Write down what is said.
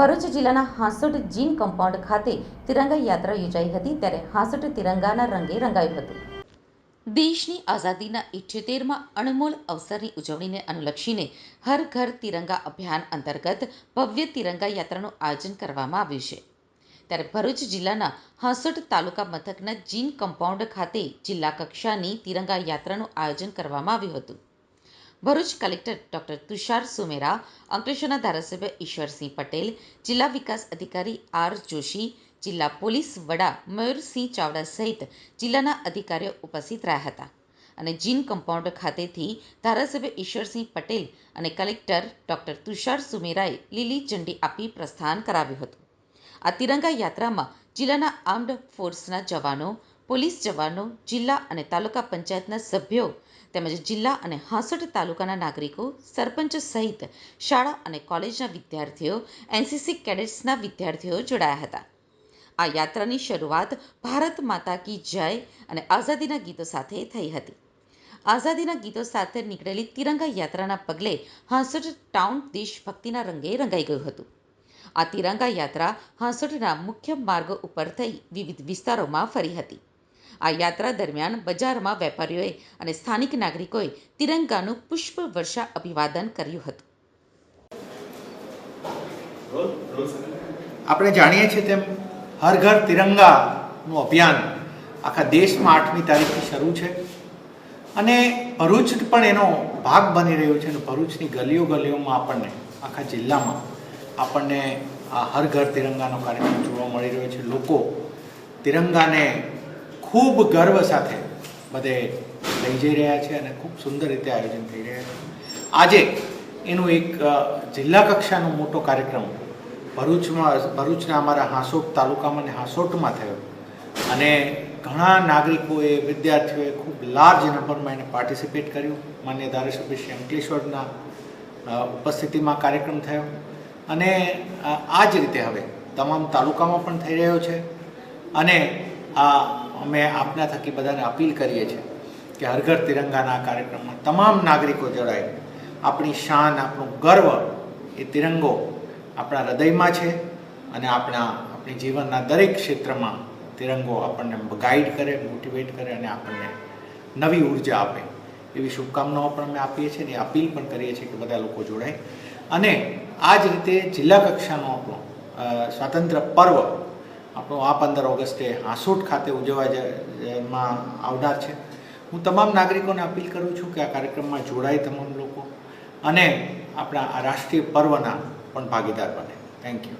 ભરૂચ જિલ્લાના હાંસોટ જીન કમ્પાઉન્ડ ખાતે તિરંગા યાત્રા યોજાઈ હતી ત્યારે હાંસોટ તિરંગાના રંગે રંગાયું હતું. દેશની આઝાદીના ઇઠ્યોતેરમાં અણમોલ અવસરની ઉજવણીને અનુલક્ષીને હર ઘર તિરંગા અભિયાન અંતર્ગત ભવ્ય તિરંગા યાત્રાનું આયોજન કરવામાં આવ્યું છે. ત્યારે ભરૂચ જિલ્લાના હાંસોટ તાલુકા મથકના જીન કમ્પાઉન્ડ ખાતે જિલ્લા કક્ષાની તિરંગા યાત્રાનું આયોજન કરવામાં આવ્યું હતું. ભરૂચ કલેક્ટર ડોક્ટર તુષાર સુમેરા, અંકલેશ્વરના ધારાસભ્ય ઈશ્વરસિંહ પટેલ, જિલ્લા વિકાસ અધિકારી આર જોશી, જિલ્લા પોલીસ વડા મયુરસિંહ ચાવડા સહિત જિલ્લાના અધિકારીઓ ઉપસ્થિત રહ્યા હતા. અને જીન કમ્પાઉન્ડ ખાતેથી ધારાસભ્ય ઈશ્વરસિંહ પટેલ અને કલેક્ટર ડોક્ટર તુષાર સુમેરાએ લીલી ઝંડી આપી પ્રસ્થાન કરાવ્યું હતું. આ તિરંગા યાત્રામાં જિલ્લાના આર્મ્ડ ફોર્સના જવાનો પોલીસ જવાનો જિલ્લા અને તાલુકા પંચાયતના સભ્યો તેમજ જિલ્લા અને હાંસઠ તાલુકાના નાગરિકો, સરપંચ સહિત શાળા અને કોલેજના વિદ્યાર્થીઓ, એનસીસી કેડેટ્સના વિદ્યાર્થીઓ જોડાયા હતા. આ યાત્રાની શરૂઆત ભારત માતા કી જય અને આઝાદીના ગીતો સાથે થઈ હતી. આઝાદીના ગીતો સાથે નીકળેલી તિરંગા યાત્રાના પગલે હાંસઠ ટાઉન દેશભક્તિના રંગે રંગાઈ ગયું હતું. આ તિરંગા યાત્રા હાંસઠના મુખ્ય માર્ગો ઉપર થઈ વિવિધ વિસ્તારોમાં ફરી હતી. આ યાત્રા દરમિયાન બજારમાં વેપારીઓએ અને સ્થાનિક નાગરિકોએ તિરંગાનું પુષ્પ વર્ષા અભિવાદન કર્યું હતું. આપણે જાણીએ છીએ તેમ હર ઘર તિરંગાનું અભિયાન આખા દેશમાં આઠમી તારીખથી શરૂ છે અને ભરૂચ પણ એનો ભાગ બની રહ્યો છે અને ભરૂચની ગલીઓ ગલીઓમાં આપણને, આખા જિલ્લામાં આપણને આ હર ઘર તિરંગાનો કાર્યક્રમ જોવા મળી રહ્યો છે. લોકો તિરંગાને ખૂબ ગર્વ સાથે બધે લઈ જઈ રહ્યા છે અને ખૂબ સુંદર રીતે આયોજન થઈ રહ્યા છે. આજે એનું એક જિલ્લા કક્ષાનો મોટો કાર્યક્રમ ભરૂચમાં, ભરૂચના અમારા હાંસોટ તાલુકામાં અને હાંસોટમાં થયો. અને ઘણા નાગરિકોએ, વિદ્યાર્થીઓએ ખૂબ લાર્જ નંબરમાં એને પાર્ટિસિપેટ કર્યું. માન્ય ધારાસભ્ય શ્રી અંકલેશ્વરના ઉપસ્થિતિમાં કાર્યક્રમ થયો. અને આ જ રીતે હવે તમામ તાલુકામાં પણ થઈ રહ્યો છે. અને આ અમે આપના થકી બધાને અપીલ કરીએ છીએ કે હર ઘર તિરંગાના કાર્યક્રમમાં તમામ નાગરિકો જોડાય. આપણી શાન, આપણું ગર્વ એ તિરંગો આપણા હૃદયમાં છે અને આપણા, આપણી જીવનના દરેક ક્ષેત્રમાં તિરંગો આપણને ગાઈડ કરે મોટિવેટ કરે અને આપણને નવી ઊર્જા આપે. એવી શુભકામનાઓ પણ અમે આપીએ છીએ અને અપીલ પણ કરીએ છીએ કે બધા લોકો જોડાય. અને આ જ રીતે જિલ્લા કક્ષાનો આપણો સ્વાતંત્ર્ય પર્વ આપણો આ પંદર ઓગસ્ટે આસોટ ખાતે ઉજવવામાં આવનાર છે. હું તમામ નાગરિકોને અપીલ કરું છું કે આ કાર્યક્રમમાં જોડાય તમામ લોકો અને આપણા આ રાષ્ટ્રીય પર્વના પણ ભાગીદાર બને. Thank you